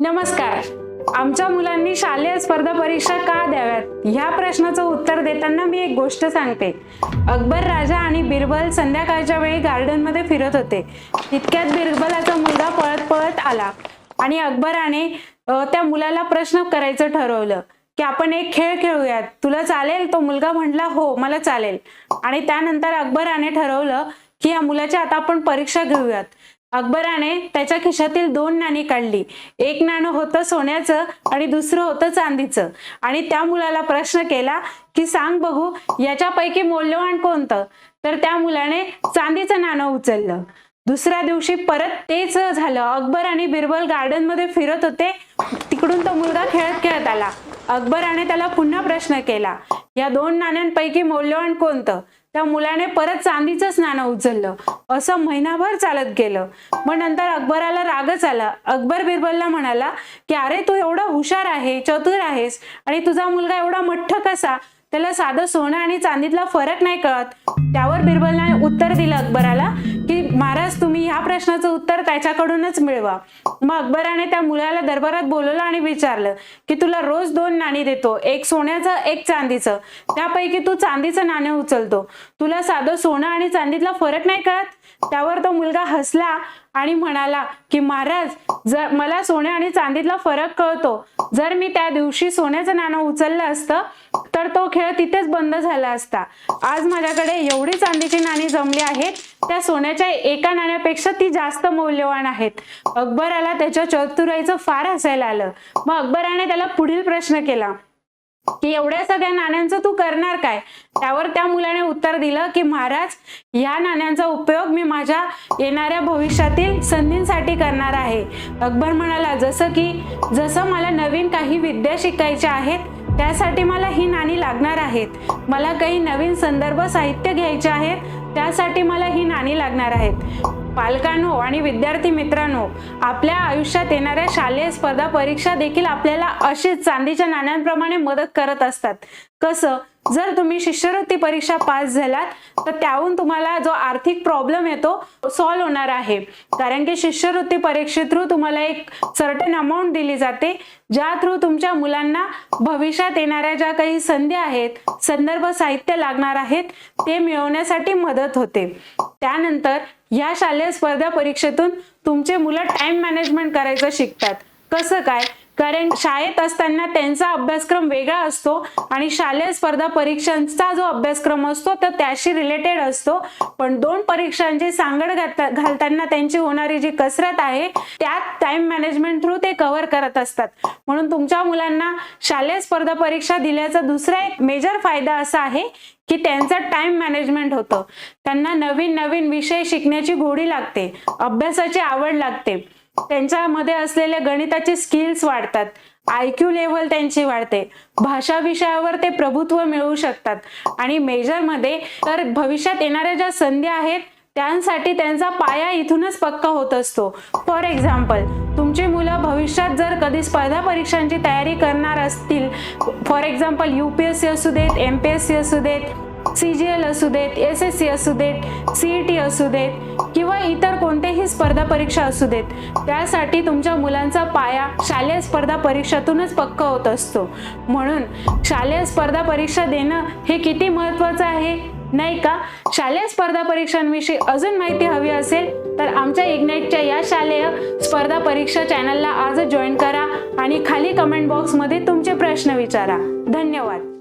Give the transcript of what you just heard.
नमस्कार. आमच्या मुलांनी शालेय स्पर्धा परीक्षा का द्याव्यात? ह्या प्रश्नाचं उत्तर देताना मी एक गोष्ट सांगते. अकबर राजा आणि बिरबल संध्याकाळच्या वेळी गार्डनमध्ये फिरत होते. तितक्यात बिरबलाचा मुलगा पळत पळत आला आणि अकबराने त्या मुलाला प्रश्न करायचं ठरवलं की आपण एक खेळ खेळूयात. तुला चालेल? तो मुलगा म्हटला हो मला चालेल. आणि त्यानंतर अकबराने ठरवलं की या मुलाची आता आपण परीक्षा घेऊयात. अकबराने त्याच्या खिशातील दोन नाणी काढली. एक नाणं होतं सोन्याचं आणि दुसरं होतं चांदीचं. आणि त्या मुलाला प्रश्न केला की सांग बघू याच्यापैकी मौल्यवान कोणतं? तर त्या मुलाने चांदीचं नाणं उचललं. दुसऱ्या दिवशी परत तेच झालं. अकबर आणि बिरबल गार्डनमध्ये फिरत होते. तिकडून तो मुलगा खेळत खेळत आला. अकबराने त्याला पुन्हा प्रश्न केला या दोन नाण्यांपैकी मौल्यवान कोणतं? त्या मुलाने परत चांदीचं नाणं उचललं. असं महिनाभर चालत गेलं. मग नंतर अकबराला रागच आला. अकबर बिरबलला म्हणाला की अरे तू एवढा हुशार आहे चतुर आहेस आणि तुझा मुलगा एवढा मठ्ठ कसा? त्याला साधं सोनं आणि चांदीतला फरक नाही कळत. त्यावर बिरबलने उत्तर दिलं अकबराला की महाराज तुम्ही ह्या प्रश्नाचं उत्तर त्याच्याकडूनच मिळवा. मग अकबराने त्या मुलाला दरबारात बोलवलं आणि विचारलं की तुला रोज दोन नाणी देतो एक सोन्याचं एक चांदीचं. त्यापैकी तू चांदीचं नाणं उचलतो. तुला साधं सोनं आणि चांदीतला फरक नाही कळत? त्यावर तो मुलगा हसला आणि म्हणाला की महाराज जर मला सोन्या आणि चांदीतला फरक कळतो. जर मी त्या दिवशी सोन्याचं नाणं उचललं असतं तर तो खेळ तिथेच बंद झाला असता. आज माझ्याकडे एवढी चांदीची नाणी जमली आहेत त्या सोन्याच्या एका नाण्यापेक्षा ती जास्त मौल्यवान आहेत. अकबराला त्याच्या चतुराईचं फार हसायला आलं. मग अकबराने त्याला पुढील प्रश्न केला की एवढ्या सगळ्या नाण्यांचं तू करणार काय? त्यावर त्या मुलाने उत्तर दिलं की महाराज या नाण्यांचा उपयोग मी माझ्या येणाऱ्या भविष्यातील संधींसाठी करणार आहे. अकबर म्हणाला जसं की जसं मला नवीन काही विद्या शिकायच्या आहेत त्यासाठी मला ही नाणी लागणार आहेत. मला काही नवीन संदर्भ साहित्य घ्यायचे आहेत त्यासाठी मला ही नाणी लागणार आहेत. पालकांनो आणि विद्यार्थी मित्रांनो आपल्या आयुष्यात येणाऱ्या शालेय स्पर्धा परीक्षा देखील आपल्याला अशीच चांदीच्या नाण्यांप्रमाणे मदत करत असतात. कसं? जर तुम्ही शिष्यवृत्ती परीक्षा पास झालात तर त्याहून तुम्हाला जो आर्थिक प्रॉब्लेम येतो सॉल्व्ह होणार आहे. कारण की शिष्यवृत्ती परीक्षे थ्रू तुम्हाला एक सर्टन अमाऊंट दिली जाते ज्या थ्रू तुमच्या मुलांना भविष्यात येणाऱ्या ज्या काही संधी आहेत संदर्भ साहित्य लागणार आहेत ते मिळवण्यासाठी मदत होते. त्यानंतर या शालेय स्पर्धा परीक्षेतून तुमचे मुलं टाइम मॅनेजमेंट करायचं शिकतात. कसं काय? कारण शाळेत असताना त्यांचा अभ्यासक्रम वेगळा असतो आणि शालेय स्पर्धा परीक्षांचा जो अभ्यासक्रम असतो तो त्याशी रिलेटेड असतो. पण दोन परीक्षांची सांगड घालता- घालताना त्यांची होणारी जी कसरत आहे त्यात टाइम मॅनेजमेंट थ्रू ते कव्हर करत असतात. म्हणून तुमच्या मुलांना शालेय स्पर्धा परीक्षा दिल्याचा दुसरा एक मेजर फायदा असा आहे की त्यांचं टाइम मॅनेजमेंट होतं. त्यांना नवीन नवीन विषय शिकण्याची गोडी लागते अभ्यासाची आवड लागते. त्यांच्यामध्ये असलेल्या गणिताचे स्किल्स वाढतात. आय क्यू लेवल त्यांची वाढते. भाषा विषयावर ते प्रभुत्व मिळवू शकतात. आणि मेजरमध्ये तर भविष्यात येणाऱ्या ज्या संधी आहेत त्यांसाठी त्यांचा पाया इथूनच पक्का होत असतो. फॉर एक्झाम्पल तुमची मुलं भविष्यात जर कधी स्पर्धा परीक्षांची तयारी करणार असतील for example U P S C असू देत एम पी एस सी असू देत सी जी एल असू देत एस एस सी असू देत सी टी असू देत किंवा इतर कोणतेही स्पर्धा परीक्षा असू देत त्यासाठी तुमच्या मुलांचा पाया शालेय स्पर्धा परीक्षातूनच पक्का होत असतो. म्हणून शालेय स्पर्धा परीक्षा देणं हे किती महत्वाचं आहे? नाही का? शालेय स्पर्धा परीक्षांविषयी अजून माहिती हवी असेल तर आमच्या इग्नाईटच्या या शालेय स्पर्धा परीक्षा चॅनलला आजच जॉईन करा आणि खाली कमेंट बॉक्समध्ये तुमचे प्रश्न विचारा. धन्यवाद.